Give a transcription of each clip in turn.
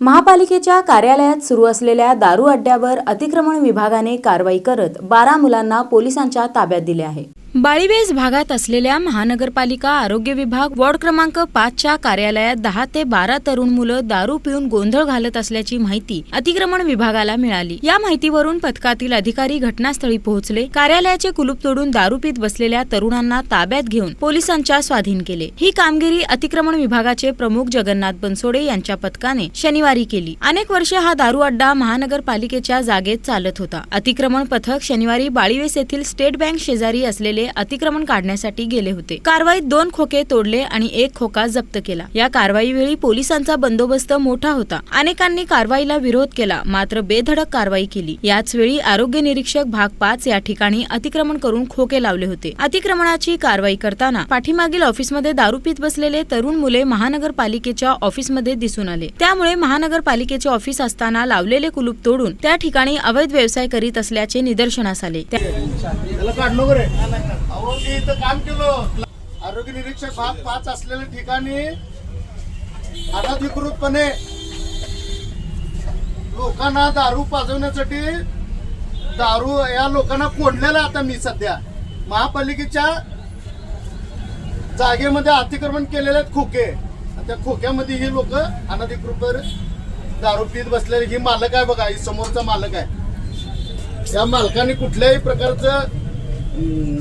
महापालिकेच्या कार्यालयात सुरू असलेल्या दारू अड्ड्यावर अतिक्रमण विभागाने कारवाई करत बारा मुलांना पोलिसांच्या ताब्यात दिले आहे. बाळीवेस भागात असलेल्या महानगरपालिका आरोग्य विभाग वॉर्ड क्रमांक पाचच्या कार्यालयात दहा ते बारा तरुण मुलं दारू पिऊन गोंधळ घालत असल्याची माहिती अतिक्रमण विभागाला मिळाली. या माहितीवरून पथकातील अधिकारी घटनास्थळी पोहोचले. कार्यालयाचे कुलूप तोडून दारू पित बसलेल्या तरुणांना ताब्यात घेऊन पोलिसांच्या स्वाधीन केले. ही कामगिरी अतिक्रमण विभागाचे प्रमुख जगन्नाथ बनसोडे यांच्या पथकाने शनिवारी केली. अनेक वर्ष हा दारू अड्डा महानगरपालिकेच्या जागेत चालत होता. अतिक्रमण पथक शनिवारी बाळीवेस येथील स्टेट बँक शेजारी असलेले अतिक्रमण काढण्यासाठी गेले होते. कारवाईत दोन खोके तोडले आणि एक खोका जप्त केला. या कारवाईवेळी पोलिसांचा बंदोबस्त मोठा होता. अनेकांनी कारवाईला विरोध केला मात्र बेधडक कारवाई केली. याच वेळी आरोग्य निरीक्षक भाग पाच या ठिकाणी अतिक्रमण करून खोके लावले होते. अतिक्रमणाची कारवाई करताना पाठीमागील ऑफिसमध्ये दारू पित बसलेले तरुण मुले महानगरपालिकेच्या ऑफिसमध्ये दिसून आले. त्यामुळे महानगरपालिकेचे ऑफिस असताना लावलेले कुलूप तोडून त्या ठिकाणी अवैध व्यवसाय करीत असल्याचे निदर्शनास आले. अहो मी इथं काम केलं. आरोग्य निरीक्षक भाग पाच असलेल्या ठिकाणी अनधिकृतपणे लोकांना दारू पाजवण्यासाठी दारू या लोकांना कोंडलेला आता मी सध्या. महापालिकेच्या जागेमध्ये अतिक्रमण केलेले आहेत खोके. आणि त्या खोक्यामध्ये ही लोक अनधिकृत दारू पीत बसलेले. ही मालक आहे बघा ही समोरचा मालक आहे. या मालकाने कुठल्याही प्रकारचं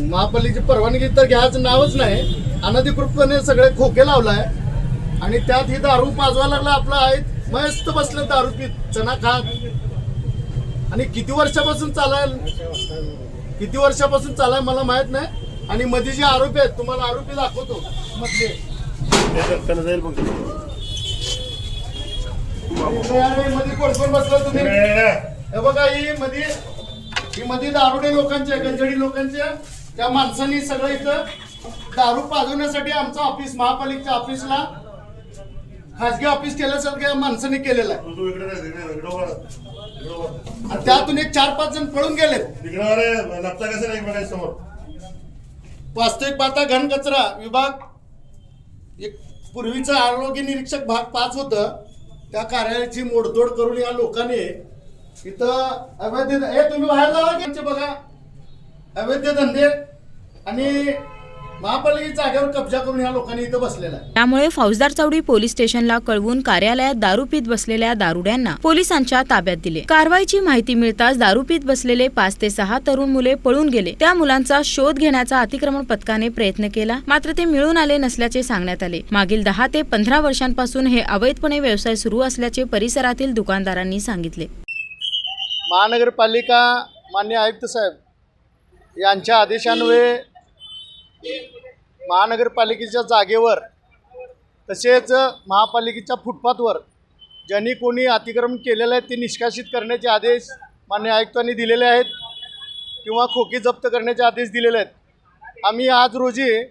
महापालिकेची परवानगी तर घ्यायचं नावच नाही. अनधिकृतपणे सगळे खोके लावलाय. आणि त्यात ही दारू पाजवायला लागला आपला आहे. मस्त बसले दारू पीत चना खात. आणि किती वर्षापासून चालाय किती वर्षापासून चालाय मला माहीत नाही. आणि मध्ये जे आरोपी आहेत तुम्हाला आरोपी दाखवतो. मधले. मध्ये कोण कोण बसला तुम्ही? हे बघा ही मध्ये ही मध्ये दारुडे लोकांच्या गंजडी लोकांच्या त्या माणसांनी सगळं इथं दारू पाजवण्यासाठी आमचं ऑफिस महापालिकेच्या ऑफिसला खासगी ऑफिस केल्यासारखं या माणसांनी केलेलं आहे. आणि त्यातून एक चार पाच जण पळून गेलेत. समोर? वास्तविक पाहता घन कचरा विभाग एक पूर्वीचं आरोग्य निरीक्षक भाग पाच होतं. त्या कार्यालयाची मोडतोड करून या लोकांनी इथं अवैध हे तुम्ही बाहेर जावा की? बघा. अवैध धंदे आणि महापालिकेच्या जागेवर कब्जा करून या लोकांनी इथं बसलेला आहे. त्यामुळे फौजदार चौडी पोलीस स्टेशनला कळवून कार्यालयात दारू पीत बसलेल्या दारुड्यांना पोलिसांच्या ताब्यात दिले. कारवाईची माहिती मिळताच दारू पीत बसलेले पाच ते सहा तरुण मुले पळून गेले. त्या मुलांचा शोध घेण्याचा अतिक्रमण पथकाने प्रयत्न केला मात्र ते मिळून आले नसल्याचे सांगण्यात आले. मागील दहा ते पंधरा वर्षांपासून हे अवैधपणे व्यवसाय सुरू असल्याचे परिसरातील दुकानदारांनी सांगितले. महानगरपालिका मान्य आयुक्त साहेब यांच्या आदेशान्वये महानगरपालिकेच्या जागेवर तसेच महापालिकेच्या फुटपाथवर ज्यांनी कोणी अतिक्रमण केलेलं आहे ते निष्कासित करण्याचे आदेश मान्य आयुक्तांनी दिलेले आहेत किंवा खोकी जप्त करण्याचे आदेश दिलेले आहेत. आम्ही आज रोजी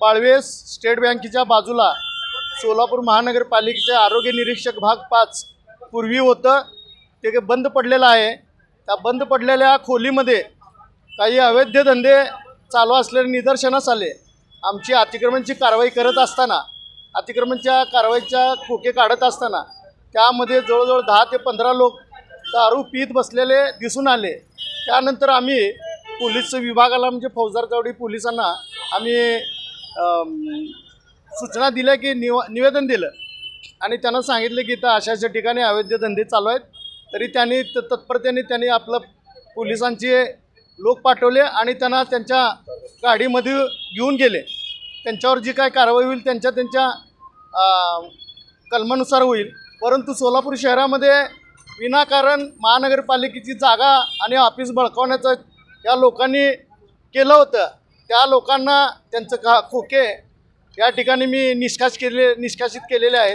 बाळवेस स्टेट बँकेच्या बाजूला सोलापूर महानगरपालिकेचे आरोग्य निरीक्षक भाग पाच पूर्वी होतं. ते काही बंद पडलेलं आहे. त्या बंद पडलेल्या खोलीमध्ये काही अवैध धंदे चालू असलेले निदर्शनास आले. आमची अतिक्रमणची कारवाई करत असताना अतिक्रमणच्या कारवाईच्या खोके काढत असताना त्यामध्ये जवळजवळ दहा ते पंधरा लोक दारू पीत बसलेले दिसून आले. त्यानंतर आम्ही पोलीस विभागाला म्हणजे फौजदार चौडी पोलिसांना आम्ही सूचना दिल्या की निव निवेदन दिलं. आणि त्यांना सांगितलं की इथं अशा अशा ठिकाणी अवैध धंदे चालू आहेत. तरी त्यांनी त- तत्परतेने त्यांनी आपलं पोलिसांचे लोक पाठवले आणि त्यांना त्यांच्या गाडीमध्ये घेऊन गेले. त्यांच्यावर जी काय कारवाई होईल त्यांच्या त्यांच्या कलमानुसार होईल. परंतु सोलापूर शहरामध्ये विनाकारण महानगरपालिकेची जागा आणि ऑफिस बळकावण्याचं या लोकांनी केलं होतं. त्या लोकांना त्यांचं का खोके या ठिकाणी मी निष्कास केले निष्कासित केलेले आहेत.